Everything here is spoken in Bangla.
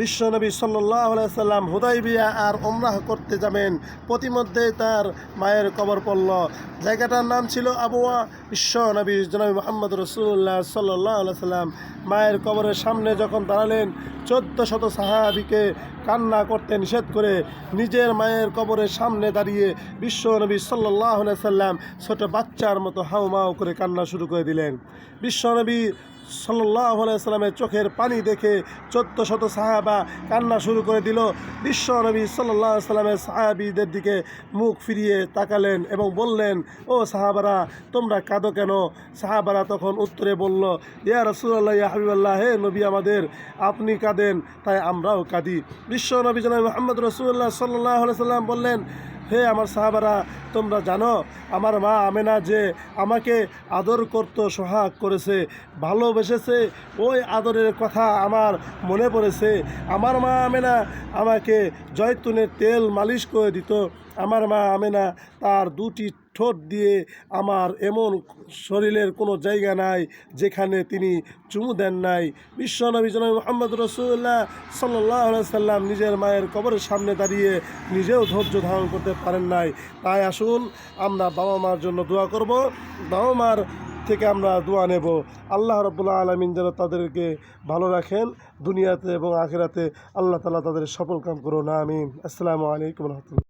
বিশ্বনবী সাল্লাম হুদাইবিয়া আর ওমরাহ করতে যাবেন। প্রতিমধ্যে তার মায়ের কবর পড়ল। জায়গাটার নাম ছিল আবুয়া বিশ্বনবী জনাবি মোহাম্মদ রসুল্লাহ সাল্লাহ সাল্লাম মায়ের কবরের সামনে যখন দাঁড়ালেন, চোদ্দ শত সাহাবিকে কান্না করতে নিষেধ করে নিজের মায়ের কবরের সামনে দাঁড়িয়ে বিশ্বনবী সাল্লাহ সাল্লাম ছোট বাচ্চার মতো হাউমাউ করে কান্না শুরু করে দিলেন। বিশ্বনবী সাল্লাহ সাল্লামের চোখের পানি দেখে চোদ্দ শত সাহাবা কান্না শুরু করে দিল। বিশ্ব নবী সাল্লাহ সাল্লামের সাহাবিদের দিকে মুখ ফিরিয়ে তাকালেন এবং বললেন, ও সাহাবারা, তোমরা কাঁদো কেন? সাহাবারা তখন উত্তরে বলল, ইয়া রসুল্লাহ ইয়া হাবিবাল্লাহ, হে নবী আমাদের, আপনি কাঁদেন, তাই আমরাও কাঁদি। বিশ্ব নবী জনাব মোহাম্মদ রসুল্লাহ সাল্লাহ সাল্লাম বললেন, হে আমার সাহাবারা তোমরা জানো, আমার মা আমেনা যে আমাকে আদর করতো, সোহাগ করেছে, ভালোবেসেছে, ওই আদরের কথা আমার মনে পড়েছে। আমার মা আমেনা আমাকে জয়তুনের তেল মালিশ করে দিত। আমার মা আমেনা তার দুটি ঠোঁট দিয়ে আমার এমন শরীরের কোনো জায়গা নাই যেখানে তিনি চুমু দেন নাই। বিশ্ব বিশ্বনবী জনাব মোহাম্মদ রসুল্লাহ সাল্লাহ সাল্লাম নিজের মায়ের কবরের সামনে দাঁড়িয়ে নিজেও ধৈর্য ধারণ করতে পারেন নাই। তাই আসুন আমরা বাবা মার জন্য দোয়া করব। বাবা মার থেকে আমরা দোয়া নেব। আল্লাহ রব্বুল্লাহ আলমিন যেন তাদেরকে ভালো রাখেন দুনিয়াতে এবং আখেরাতে। আল্লাহ তালা তাদের সফল কাম করুন। আমিন। আসসালামু আলাইকুম রহমতুল্লাহ।